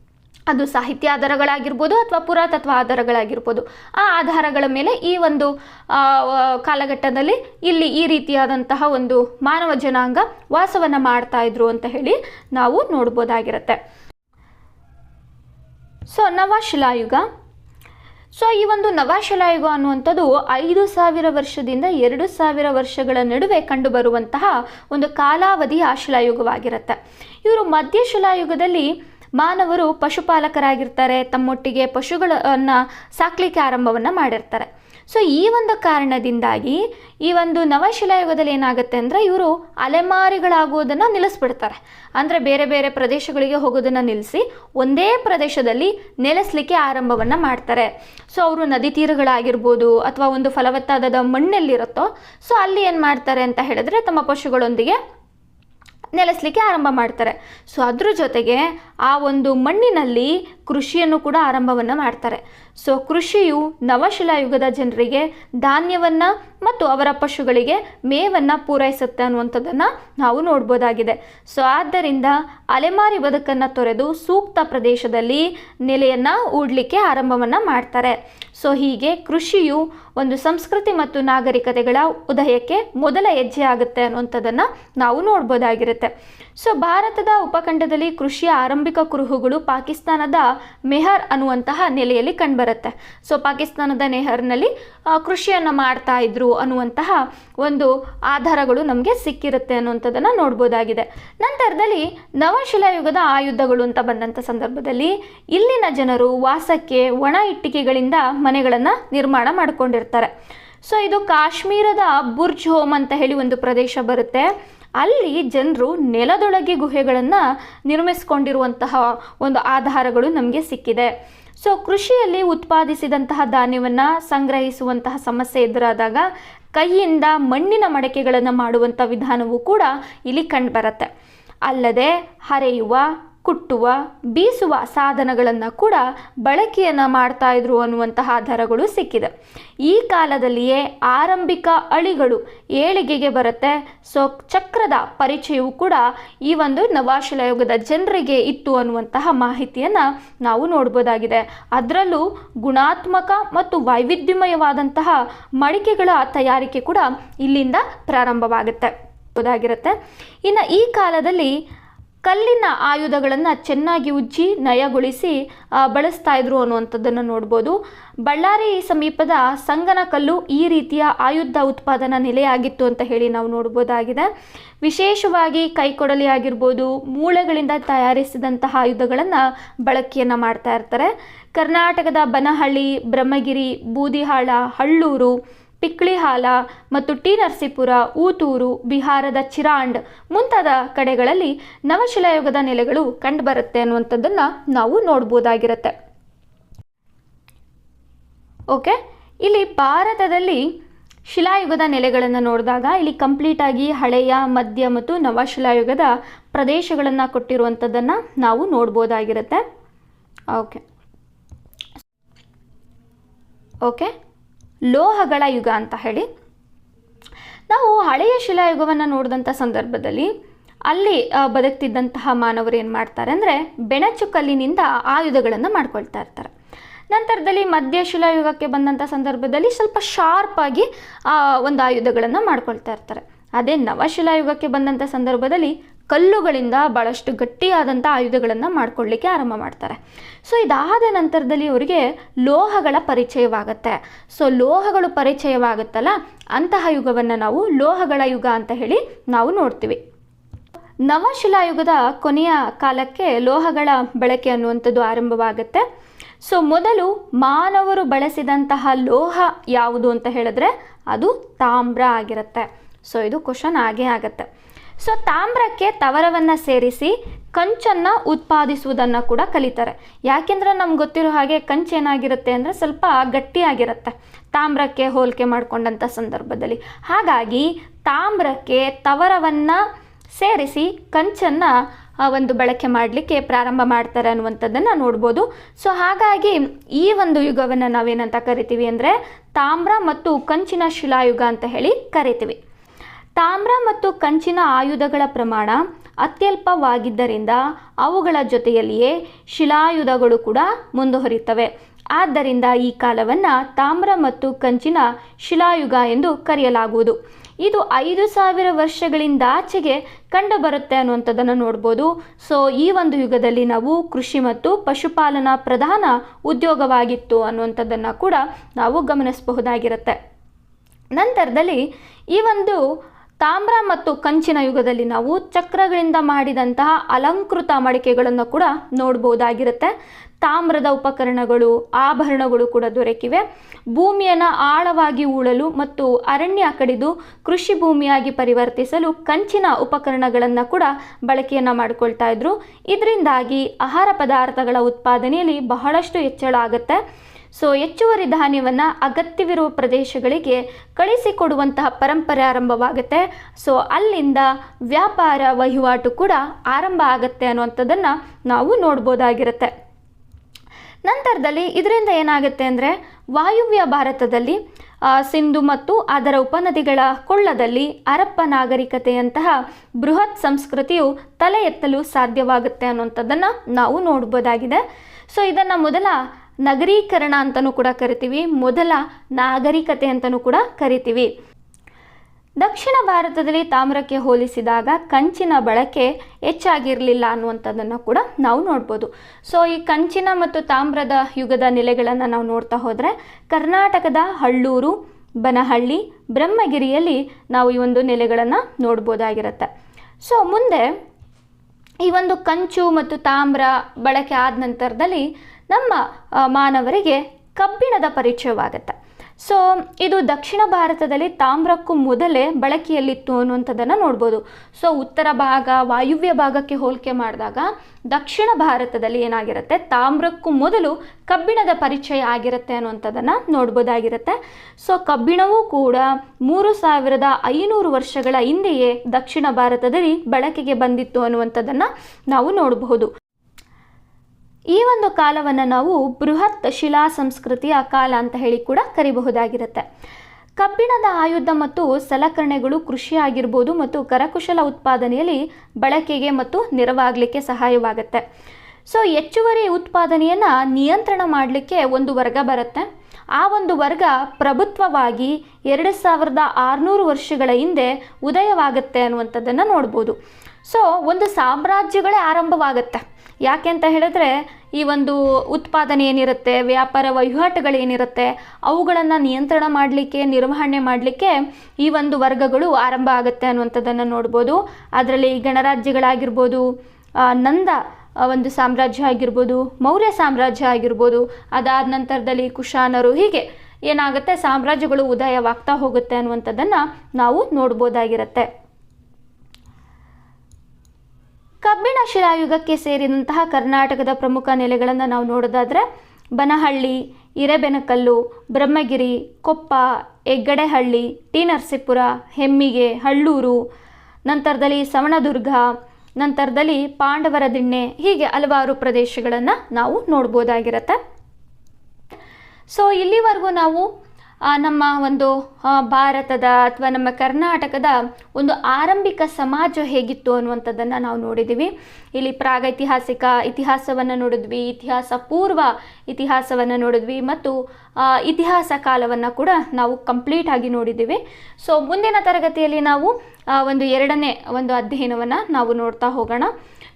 ಅದು ಸಾಹಿತ್ಯ ಆಧಾರಗಳಾಗಿರ್ಬೋದು ಅಥವಾ ಪುರಾತತ್ವ ಆಧಾರಗಳಾಗಿರ್ಬೋದು. ಆ ಆಧಾರಗಳ ಮೇಲೆ ಈ ಒಂದು ಕಾಲಘಟ್ಟದಲ್ಲಿ ಇಲ್ಲಿ ಈ ರೀತಿಯಾದಂತಹ ಒಂದು ಮಾನವ ಜನಾಂಗ ವಾಸವನ್ನು ಮಾಡ್ತಾ ಇದ್ರು ಅಂತ ಹೇಳಿ ನಾವು ನೋಡ್ಬೋದಾಗಿರುತ್ತೆ. ಸೊ, ನವಶಿಲಾಯುಗ. ಸೊ, ಈ ಒಂದು ನವಶಿಲಾಯುಗ ಅನ್ನುವಂಥದ್ದು ಐದು ಸಾವಿರ ವರ್ಷದಿಂದ ಎರಡು ಸಾವಿರ ವರ್ಷಗಳ ನಡುವೆ ಕಂಡುಬರುವಂತಹ ಒಂದು ಕಾಲಾವಧಿಯ ಶಿಲಾಯುಗವಾಗಿರುತ್ತೆ. ಇವರು ಮಧ್ಯ ಶಿಲಾಯುಗದಲ್ಲಿ ಮಾನವರು ಪಶುಪಾಲಕರಾಗಿರ್ತಾರೆ. ತಮ್ಮೊಟ್ಟಿಗೆ ಪಶುಗಳನ್ನು ಸಾಕಲಿಕ್ಕೆ ಆರಂಭವನ್ನು ಮಾಡಿರ್ತಾರೆ. ಸೊ ಈ ಒಂದು ಕಾರಣದಿಂದಾಗಿ ಈ ಒಂದು ನವಶಿಲಾಯುಗದಲ್ಲಿ ಏನಾಗುತ್ತೆ ಅಂದರೆ ಇವರು ಅಲೆಮಾರಿಗಳಾಗುವುದನ್ನು ನಿಲ್ಲಿಸ್ಬಿಡ್ತಾರೆ. ಅಂದರೆ ಬೇರೆ ಬೇರೆ ಪ್ರದೇಶಗಳಿಗೆ ಹೋಗೋದನ್ನು ನಿಲ್ಲಿಸಿ ಒಂದೇ ಪ್ರದೇಶದಲ್ಲಿ ನೆಲೆಸಲಿಕ್ಕೆ ಆರಂಭವನ್ನು ಮಾಡ್ತಾರೆ. ಸೊ ಅವರು ನದಿ ತೀರಗಳಾಗಿರ್ಬೋದು ಅಥವಾ ಒಂದು ಫಲವತ್ತಾದ ಮಣ್ಣೆಲ್ಲಿರುತ್ತೋ ಸೊ ಅಲ್ಲಿ ಏನು ಮಾಡ್ತಾರೆ ಅಂತ ಹೇಳಿದ್ರೆ ತಮ್ಮ ಪಶುಗಳೊಂದಿಗೆ ನೆಲೆಸಲಿಕ್ಕೆ ಆರಂಭ ಮಾಡ್ತಾರೆ. ಸೊ ಅದ್ರ ಜೊತೆಗೆ ಆ ಒಂದು ಮಣ್ಣಿನಲ್ಲಿ ಕೃಷಿಯನ್ನು ಕೂಡ ಆರಂಭವನ್ನು ಮಾಡ್ತಾರೆ. ಸೊ ಕೃಷಿಯು ನವಶಿಲಾಯುಗದ ಜನರಿಗೆ ಧಾನ್ಯವನ್ನು ಮತ್ತು ಅವರ ಪಶುಗಳಿಗೆ ಮೇವನ್ನು ಪೂರೈಸುತ್ತೆ ಅನ್ನುವಂಥದ್ದನ್ನು ನಾವು ನೋಡ್ಬೋದಾಗಿದೆ. ಸೊ ಆದ್ದರಿಂದ ಅಲೆಮಾರಿ ಬದುಕನ್ನು ತೊರೆದು ಸೂಕ್ತ ಪ್ರದೇಶದಲ್ಲಿ ನೆಲೆಯನ್ನು ಹೂಡಲಿಕ್ಕೆ ಆರಂಭವನ್ನು ಮಾಡ್ತಾರೆ. ಸೊ ಹೀಗೆ ಕೃಷಿಯು ಒಂದು ಸಂಸ್ಕೃತಿ ಮತ್ತು ನಾಗರಿಕತೆಗಳ ಉದಯಕ್ಕೆ ಮೊದಲ ಹೆಜ್ಜೆ ಆಗುತ್ತೆ ಅನ್ನುವಂಥದ್ದನ್ನು ನಾವು ನೋಡ್ಬೋದಾಗಿರುತ್ತೆ. ಸೊ ಭಾರತದ ಉಪಖಂಡದಲ್ಲಿ ಕೃಷಿಯ ಆರಂಭಿಕ ಕುರುಹುಗಳು ಪಾಕಿಸ್ತಾನದ ಮೆಹರ್ ಅನ್ನುವಂತಹ ನೆಲೆಯಲ್ಲಿ ಕಂಡುಬರುತ್ತೆ. ಸೊ ಪಾಕಿಸ್ತಾನದ ನೆಹರ್ನಲ್ಲಿ ಕೃಷಿಯನ್ನು ಮಾಡ್ತಾ ಇದ್ರು ಅನ್ನುವಂತಹ ಒಂದು ಆಧಾರಗಳು ನಮಗೆ ಸಿಕ್ಕಿರುತ್ತೆ ಅನ್ನುವಂಥದ್ದನ್ನು ನೋಡ್ಬೋದಾಗಿದೆ. ನಂತರದಲ್ಲಿ ನವಶಿಲಾಯುಗದ ಆಯುಧಗಳು ಅಂತ ಬಂದಂಥ ಸಂದರ್ಭದಲ್ಲಿ ಇಲ್ಲಿನ ಜನರು ವಾಸಕ್ಕೆ ಒಣ ಇಟ್ಟಿಗೆಗಳಿಂದ ಮನೆಗಳನ್ನು ನಿರ್ಮಾಣ ಮಾಡ್ಕೊಂಡಿರ್ತಾರೆ. ಸೊ ಇದು ಕಾಶ್ಮೀರದ ಬುರ್ಜ್ ಹೋಮ್ ಅಂತ ಹೇಳಿ ಒಂದು ಪ್ರದೇಶ ಬರುತ್ತೆ. ಅಲ್ಲಿ ಜನರು ನೆಲದೊಳಗೆ ಗುಹೆಗಳನ್ನು ನಿರ್ಮಿಸ್ಕೊಂಡಿರುವಂತಹ ಒಂದು ಆಧಾರಗಳು ನಮಗೆ ಸಿಕ್ಕಿದೆ. ಸೊ ಕೃಷಿಯಲ್ಲಿ ಉತ್ಪಾದಿಸಿದಂತಹ ಧಾನ್ಯವನ್ನು ಸಂಗ್ರಹಿಸುವಂತಹ ಸಮಸ್ಯೆ ಎದುರಾದಾಗ ಕೈಯಿಂದ ಮಣ್ಣಿನ ಮಡಕೆಗಳನ್ನು ಮಾಡುವಂಥ ವಿಧಾನವೂ ಕೂಡ ಇಲ್ಲಿ ಕಂಡುಬರುತ್ತೆ ಅಲ್ಲದೆ ಹರೆಯುವ ಕುಟ್ಟುವ, ಬೀಸುವ ಸಾಧನಗಳನ್ನು ಕೂಡ ಬಳಕೆಯನ್ನು ಮಾಡ್ತಾ ಇದ್ರು ಅನ್ನುವಂತಹ ದರಗಳು ಸಿಕ್ಕಿದೆ. ಈ ಕಾಲದಲ್ಲಿಯೇ ಆರಂಭಿಕ ಅಳಿಗಳು ಏಳಿಗೆಗೆ ಬರುತ್ತೆ. ಸೊ, ಚಕ್ರದ ಪರಿಚಯವು ಕೂಡ ಈ ಒಂದು ನವಾಶಿಲಾಯುಗದ ಜನರಿಗೆ ಇತ್ತು ಅನ್ನುವಂತಹ ಮಾಹಿತಿಯನ್ನು ನಾವು ನೋಡ್ಬೋದಾಗಿದೆ. ಅದರಲ್ಲೂ ಗುಣಾತ್ಮಕ ಮತ್ತು ವೈವಿಧ್ಯಮಯವಾದಂತಹ ಮಡಿಕೆಗಳ ತಯಾರಿಕೆ ಕೂಡ ಇಲ್ಲಿಂದ ಪ್ರಾರಂಭವಾಗುತ್ತೆ. ಇನ್ನು ಈ ಕಾಲದಲ್ಲಿ ಕಲ್ಲಿನ ಆಯುಧಗಳನ್ನು ಚೆನ್ನಾಗಿ ಉಜ್ಜಿ ನಯಗೊಳಿಸಿ ಬಳಸ್ತಾ ಇದ್ರು ಅನ್ನುವಂಥದ್ದನ್ನು ನೋಡ್ಬೋದು. ಬಳ್ಳಾರಿ ಸಮೀಪದ ಸಂಗನಕಲ್ಲು ಈ ರೀತಿಯ ಆಯುಧ ಉತ್ಪಾದನಾ ನೆಲೆಯಾಗಿತ್ತು ಅಂತ ಹೇಳಿ ನಾವು ನೋಡ್ಬೋದಾಗಿದೆ. ವಿಶೇಷವಾಗಿ ಕೈಕೊಡಲಿ ಆಗಿರ್ಬೋದು, ಮೂಳೆಗಳಿಂದ ತಯಾರಿಸಿದಂತಹ ಆಯುಧಗಳನ್ನು ಬಳಕೆಯನ್ನು ಮಾಡ್ತಾ ಇರ್ತಾರೆ. ಕರ್ನಾಟಕದ ಬನಹಳ್ಳಿ, ಬ್ರಹ್ಮಗಿರಿ, ಬೂದಿಹಾಳ, ಹಳ್ಳೂರು ಪಿಕ್ಳಿಹಾಲ ಮತ್ತು ಟಿ ನರಸೀಪುರ, ಊತೂರು, ಬಿಹಾರದ ಚಿರಾಂಡ್ ಮುಂತಾದ ಕಡೆಗಳಲ್ಲಿ ನವಶಿಲಾಯುಗದ ನೆಲೆಗಳು ಕಂಡುಬರುತ್ತೆ ಅನ್ನುವಂಥದ್ದನ್ನು ನಾವು ನೋಡ್ಬೋದಾಗಿರುತ್ತೆ. ಓಕೆ ಇಲ್ಲಿ ಭಾರತದಲ್ಲಿ ಶಿಲಾಯುಗದ ನೆಲೆಗಳನ್ನು ನೋಡಿದಾಗ ಇಲ್ಲಿ ಕಂಪ್ಲೀಟಾಗಿ ಹಳೆಯ, ಮಧ್ಯ ಮತ್ತು ನವಶಿಲಾಯುಗದ ಪ್ರದೇಶಗಳನ್ನು ಕೊಟ್ಟಿರುವಂಥದ್ದನ್ನು ನಾವು ನೋಡ್ಬೋದಾಗಿರುತ್ತೆ. ಓಕೆ ಓಕೆ ಲೋಹಗಳ ಯುಗ ಅಂತ ಹೇಳಿ. ನಾವು ಹಳೆಯ ಶಿಲಾಯುಗವನ್ನು ನೋಡಿದಂಥ ಸಂದರ್ಭದಲ್ಲಿ ಅಲ್ಲಿ ಬದುಕ್ತಿದ್ದಂತಹ ಮಾನವರು ಏನು ಮಾಡ್ತಾರೆ ಅಂದರೆ ಬೆಣಚು ಕಲ್ಲಿನಿಂದ ಆಯುಧಗಳನ್ನು ಮಾಡ್ಕೊಳ್ತಾ ಇರ್ತಾರೆ. ನಂತರದಲ್ಲಿ ಮಧ್ಯ ಶಿಲಾಯುಗಕ್ಕೆ ಬಂದಂಥ ಸಂದರ್ಭದಲ್ಲಿ ಸ್ವಲ್ಪ ಶಾರ್ಪಾಗಿ ಒಂದು ಆಯುಧಗಳನ್ನು ಮಾಡ್ಕೊಳ್ತಾ ಇರ್ತಾರೆ. ಅದೇ ನವಶಿಲಾಯುಗಕ್ಕೆ ಬಂದಂಥ ಸಂದರ್ಭದಲ್ಲಿ ಕಲ್ಲುಗಳಿಂದ ಭಾಳಷ್ಟು ಗಟ್ಟಿಯಾದಂಥ ಆಯುಧಗಳನ್ನು ಮಾಡ್ಕೊಳ್ಳಿಕ್ಕೆ ಆರಂಭ ಮಾಡ್ತಾರೆ. ಸೊ ಇದಾದ ನಂತರದಲ್ಲಿ ಅವರಿಗೆ ಲೋಹಗಳ ಪರಿಚಯವಾಗುತ್ತೆ. ಸೊ ಲೋಹಗಳು ಪರಿಚಯವಾಗುತ್ತಲ್ಲ, ಅಂತಹ ಯುಗವನ್ನು ನಾವು ಲೋಹಗಳ ಯುಗ ಅಂತ ಹೇಳಿ ನಾವು ನೋಡ್ತೀವಿ. ನವಶಿಲಾಯುಗದ ಕೊನೆಯ ಕಾಲಕ್ಕೆ ಲೋಹಗಳ ಬಳಕೆ ಅನ್ನುವಂಥದ್ದು ಆರಂಭವಾಗುತ್ತೆ. ಸೊ ಮೊದಲು ಮಾನವರು ಬಳಸಿದಂತಹ ಲೋಹ ಯಾವುದು ಅಂತ ಹೇಳಿದ್ರೆ ಅದು ತಾಮ್ರ ಆಗಿರುತ್ತೆ. ಸೊ ಇದು ಕ್ವಶನ್ ಆಗೇ ಆಗುತ್ತೆ. ಸೊ ತಾಮ್ರಕ್ಕೆ ತವರವನ್ನು ಸೇರಿಸಿ ಕಂಚನ್ನು ಉತ್ಪಾದಿಸುವುದನ್ನು ಕೂಡ ಕಲಿತಾರೆ. ಯಾಕೆಂದರೆ ನಮ್ಗೆ ಗೊತ್ತಿರೋ ಹಾಗೆ ಕಂಚೇನಾಗಿರುತ್ತೆ ಅಂದರೆ ಸ್ವಲ್ಪ ಗಟ್ಟಿಯಾಗಿರುತ್ತೆ. ತಾಮ್ರಕ್ಕೆ ಹೋಲಿಕೆ ಮಾಡಿಕೊಂಡಂಥ ಸಂದರ್ಭದಲ್ಲಿ. ಹಾಗಾಗಿ ತಾಮ್ರಕ್ಕೆ ತವರವನ್ನು ಸೇರಿಸಿ ಕಂಚನ್ನು ಒಂದು ಬಳಕೆ ಮಾಡಲಿಕ್ಕೆ ಪ್ರಾರಂಭ ಮಾಡ್ತಾರೆ ಅನ್ನುವಂಥದ್ದನ್ನು ನೋಡ್ಬೋದು. ಸೊ ಹಾಗಾಗಿ ಈ ಒಂದು ಯುಗವನ್ನು ನಾವೇನಂತ ಕರಿತೀವಿ ಅಂದರೆ ತಾಮ್ರ ಮತ್ತು ಕಂಚಿನ ಶಿಲಾಯುಗ ಅಂತ ಹೇಳಿ ಕರಿತೀವಿ. ತಾಮ್ರ ಮತ್ತು ಕಂಚಿನ ಆಯುಧಗಳ ಪ್ರಮಾಣ ಅತ್ಯಲ್ಪವಾಗಿದ್ದರಿಂದ ಅವುಗಳ ಜೊತೆಯಲ್ಲಿಯೇ ಶಿಲಾಯುಧಗಳು ಕೂಡ ಮುಂದುವರಿಯುತ್ತವೆ. ಆದ್ದರಿಂದ ಈ ಕಾಲವನ್ನು ತಾಮ್ರ ಮತ್ತು ಕಂಚಿನ ಶಿಲಾಯುಗ ಎಂದು ಕರೆಯಲಾಗುವುದು. ಇದು ಐದು ಸಾವಿರ ವರ್ಷಗಳಿಂದ ಆಚೆಗೆ ಕಂಡುಬರುತ್ತೆ ಅನ್ನುವಂಥದ್ದನ್ನು ನೋಡ್ಬೋದು. ಸೊ, ಈ ಒಂದು ಯುಗದಲ್ಲಿ ನಾವು ಕೃಷಿ ಮತ್ತು ಪಶುಪಾಲನಾ ಪ್ರಧಾನ ಉದ್ಯೋಗವಾಗಿತ್ತು ಅನ್ನುವಂಥದ್ದನ್ನು ಕೂಡ ನಾವು ಗಮನಿಸಬಹುದಾಗಿರುತ್ತೆ. ನಂತರದಲ್ಲಿ ಈ ಒಂದು ತಾಮ್ರ ಮತ್ತು ಕಂಚಿನ ಯುಗದಲ್ಲಿ ನಾವು ಚಕ್ರಗಳಿಂದ ಮಾಡಿದಂತಹ ಅಲಂಕೃತ ಮಡಿಕೆಗಳನ್ನು ಕೂಡ ನೋಡ್ಬೋದಾಗಿರುತ್ತೆ. ತಾಮ್ರದ ಉಪಕರಣಗಳು, ಆಭರಣಗಳು ಕೂಡ ದೊರಕಿವೆ. ಭೂಮಿಯನ್ನು ಆಳವಾಗಿ ಉಳಲು ಮತ್ತು ಅರಣ್ಯ ಕಡಿದು ಕೃಷಿ ಭೂಮಿಯಾಗಿ ಪರಿವರ್ತಿಸಲು ಕಂಚಿನ ಉಪಕರಣಗಳನ್ನು ಕೂಡ ಬಳಕೆಯನ್ನು ಮಾಡಿಕೊಳ್ತಾ ಇದ್ರು. ಇದರಿಂದಾಗಿ ಆಹಾರ ಪದಾರ್ಥಗಳ ಉತ್ಪಾದನೆಯಲ್ಲಿ ಬಹಳಷ್ಟು ಹೆಚ್ಚಳ ಆಗುತ್ತೆ. ಸೊ ಹೆಚ್ಚುವರಿ ಧಾನ್ಯವನ್ನು ಅಗತ್ಯವಿರುವ ಪ್ರದೇಶಗಳಿಗೆ ಕಳಿಸಿಕೊಡುವಂತಹ ಪರಂಪರೆ ಆರಂಭವಾಗುತ್ತೆ. ಸೊ ಅಲ್ಲಿಂದ ವ್ಯಾಪಾರ ವಹಿವಾಟು ಕೂಡ ಆರಂಭ ಆಗುತ್ತೆ ಅನ್ನುವಂಥದ್ದನ್ನು ನಾವು ನೋಡ್ಬೋದಾಗಿರುತ್ತೆ. ನಂತರದಲ್ಲಿ ಇದರಿಂದ ಏನಾಗುತ್ತೆ ಅಂದರೆ ವಾಯುವ್ಯ ಭಾರತದಲ್ಲಿ ಸಿಂಧು ಮತ್ತು ಅದರ ಉಪನದಿಗಳ ಕೊಳ್ಳದಲ್ಲಿ ಹರಪ್ಪ ನಾಗರಿಕತೆಯಂತಹ ಬೃಹತ್ ಸಂಸ್ಕೃತಿಯು ತಲೆ ಎತ್ತಲು ಸಾಧ್ಯವಾಗುತ್ತೆ ಅನ್ನುವಂಥದ್ದನ್ನು ನಾವು ನೋಡ್ಬೋದಾಗಿದೆ. ಸೊ ಇದನ್ನು ಮೊದಲ ನಗರೀಕರಣ ಅಂತಲೂ ಕೂಡ ಕರಿತೀವಿ. ಮೊದಲ ನಾಗರಿಕತೆ ಅಂತಲೂ ಕೂಡ ಕರಿತೀವಿ. ದಕ್ಷಿಣ ಭಾರತದಲ್ಲಿ ತಾಮ್ರಕ್ಕೆ ಹೋಲಿಸಿದಾಗ ಕಂಚಿನ ಬಳಕೆ ಹೆಚ್ಚಾಗಿರಲಿಲ್ಲ ಅನ್ನುವಂಥದ್ದನ್ನು ಕೂಡ ನಾವು ನೋಡ್ಬೋದು. ಸೊ ಈ ಕಂಚಿನ ಮತ್ತು ತಾಮ್ರದ ಯುಗದ ನೆಲೆಗಳನ್ನು ನಾವು ನೋಡ್ತಾ ಹೋದರೆ ಕರ್ನಾಟಕದ ಹಳ್ಳೂರು, ಬನಹಳ್ಳಿ, ಬ್ರಹ್ಮಗಿರಿಯಲ್ಲಿ ನಾವು ಈ ಒಂದು ನೆಲೆಗಳನ್ನು ನೋಡ್ಬೋದಾಗಿರುತ್ತೆ. ಸೊ ಮುಂದೆ ಈ ಒಂದು ಕಂಚು ಮತ್ತು ತಾಮ್ರ ಬಳಕೆ ಆದ ನಂತರದಲ್ಲಿ ನಮ್ಮ ಮಾನವರಿಗೆ ಕಬ್ಬಿಣದ ಪರಿಚಯವಾಗುತ್ತೆ. ಸೊ ಇದು ದಕ್ಷಿಣ ಭಾರತದಲ್ಲಿ ತಾಮ್ರಕ್ಕೂ ಮೊದಲೇ ಬಳಕೆಯಲ್ಲಿತ್ತು ಅನ್ನುವಂಥದ್ದನ್ನು ನೋಡ್ಬೋದು. ಸೊ ಉತ್ತರ ಭಾಗ, ವಾಯುವ್ಯ ಭಾಗಕ್ಕೆ ಹೋಲಿಕೆ ಮಾಡಿದಾಗ ದಕ್ಷಿಣ ಭಾರತದಲ್ಲಿ ಏನಾಗಿರುತ್ತೆ? ತಾಮ್ರಕ್ಕೂ ಮೊದಲು ಕಬ್ಬಿಣದ ಪರಿಚಯ ಆಗಿರುತ್ತೆ ಅನ್ನುವಂಥದ್ದನ್ನು ನೋಡ್ಬೋದಾಗಿರುತ್ತೆ. ಸೊ ಕಬ್ಬಿಣವೂ ಕೂಡ ಮೂರು ಸಾವಿರದ ಐನೂರು ವರ್ಷಗಳ ಹಿಂದೆಯೇ ದಕ್ಷಿಣ ಭಾರತದಲ್ಲಿ ಬಳಕೆಗೆ ಬಂದಿತ್ತು ಅನ್ನುವಂಥದ್ದನ್ನು ನಾವು ನೋಡಬಹುದು. ಈ ಒಂದು ಕಾಲವನ್ನು ನಾವು ಬೃಹತ್ ಶಿಲಾ ಸಂಸ್ಕೃತಿಯ ಕಾಲ ಅಂತ ಹೇಳಿ ಕೂಡ ಕರಿಬಹುದಾಗಿರುತ್ತೆ. ಕಬ್ಬಿಣದ ಆಯುಧ ಮತ್ತು ಸಲಕರಣೆಗಳು ಕೃಷಿ ಆಗಿರ್ಬೋದು ಮತ್ತು ಕರಕುಶಲ ಉತ್ಪಾದನೆಯಲ್ಲಿ ಬಳಕೆಗೆ ಮತ್ತು ನೆರವಾಗಲಿಕ್ಕೆ ಸಹಾಯವಾಗುತ್ತೆ. ಸೊ ಹೆಚ್ಚುವರಿ ಉತ್ಪಾದನೆಯನ್ನು ನಿಯಂತ್ರಣ ಮಾಡಲಿಕ್ಕೆ ಒಂದು ವರ್ಗ ಬರುತ್ತೆ. ಆ ಒಂದು ವರ್ಗ ಪ್ರಭುತ್ವವಾಗಿ ಎರಡು ಸಾವಿರದ ಆರುನೂರು ವರ್ಷಗಳ ಹಿಂದೆ ಉದಯವಾಗುತ್ತೆ ಅನ್ನುವಂಥದ್ದನ್ನು ನೋಡ್ಬೋದು. ಸೊ ಒಂದು ಸಾಮ್ರಾಜ್ಯಗಳೇ ಆರಂಭವಾಗುತ್ತೆ. ಯಾಕೆ ಅಂತ ಹೇಳಿದ್ರೆ ಈ ಒಂದು ಉತ್ಪಾದನೆ ಏನಿರುತ್ತೆ, ವ್ಯಾಪಾರ ವಹಿವಾಟುಗಳೇನಿರುತ್ತೆ ಅವುಗಳನ್ನು ನಿಯಂತ್ರಣ ಮಾಡಲಿಕ್ಕೆ, ನಿರ್ವಹಣೆ ಮಾಡಲಿಕ್ಕೆ ಈ ಒಂದು ವರ್ಗಗಳು ಆರಂಭ ಆಗುತ್ತೆ ಅನ್ನುವಂಥದ್ದನ್ನು ನೋಡ್ಬೋದು. ಅದರಲ್ಲಿ ಗಣರಾಜ್ಯಗಳಾಗಿರ್ಬೋದು ನಂದ ಒಂದು ಸಾಮ್ರಾಜ್ಯ ಆಗಿರ್ಬೋದು, ಮೌರ್ಯ ಸಾಮ್ರಾಜ್ಯ ಆಗಿರ್ಬೋದು, ಅದಾದ ನಂತರದಲ್ಲಿ ಕುಶಾನರು ಹೀಗೆ ಏನಾಗುತ್ತೆ, ಸಾಮ್ರಾಜ್ಯಗಳು ಉದಯವಾಗ್ತಾ ಹೋಗುತ್ತೆ ಅನ್ನುವಂಥದ್ದನ್ನು ನಾವು ನೋಡ್ಬೋದಾಗಿರುತ್ತೆ. ಕಬ್ಬಿಣ ಶಿಲಾಯುಗಕ್ಕೆ ಸೇರಿದಂತಹ ಕರ್ನಾಟಕದ ಪ್ರಮುಖ ನೆಲೆಗಳನ್ನು ನಾವು ನೋಡೋದಾದರೆ ಬನಹಳ್ಳಿ ಇರೆಬೆನಕಲ್ಲು ಬ್ರಹ್ಮಗಿರಿ, ಕೊಪ್ಪ, ಹೆಗ್ಗಡೆಹಳ್ಳಿ, ಟಿ ನರಸೀಪುರ, ಹೆಮ್ಮಿಗೆ, ಹಳ್ಳೂರು, ನಂತರದಲ್ಲಿ ಸವಣದುರ್ಗ, ನಂತರದಲ್ಲಿ ಪಾಂಡವರ ದಿಣ್ಣೆ, ಹೀಗೆ ಹಲವಾರು ಪ್ರದೇಶಗಳನ್ನು ನಾವು ನೋಡ್ಬೋದಾಗಿರತ್ತೆ. ಸೊ ಇಲ್ಲಿವರೆಗೂ ನಾವು ನಮ್ಮ ಒಂದು ಭಾರತದ ಅಥವಾ ನಮ್ಮ ಕರ್ನಾಟಕದ ಒಂದು ಆರಂಭಿಕ ಸಮಾಜ ಹೇಗಿತ್ತು ಅನ್ನುವಂಥದ್ದನ್ನು ನಾವು ನೋಡಿದ್ದೀವಿ ಇಲ್ಲಿ ಪ್ರಾಗೈತಿಹಾಸಿಕ ಇತಿಹಾಸವನ್ನು ನೋಡಿದ್ವಿ, ಇತಿಹಾಸ ಪೂರ್ವ ಇತಿಹಾಸವನ್ನು ನೋಡಿದ್ವಿ ಮತ್ತು ಇತಿಹಾಸ ಕಾಲವನ್ನು ಕೂಡ ನಾವು ಕಂಪ್ಲೀಟ್ ಆಗಿ ನೋಡಿದ್ದೀವಿ ಸೊ ಮುಂದಿನ ತರಗತಿಯಲ್ಲಿ ನಾವು ಒಂದು ಎರಡನೇ ಒಂದು ಅಧ್ಯಯನವನ್ನು ನಾವು ನೋಡ್ತಾ ಹೋಗೋಣ.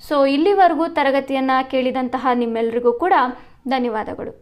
ಸೊ ಇಲ್ಲಿವರೆಗೂ ತರಗತಿಯನ್ನು ಕೇಳಿದಂತಹ ನಿಮ್ಮೆಲ್ಲರಿಗೂ ಕೂಡ ಧನ್ಯವಾದಗಳು.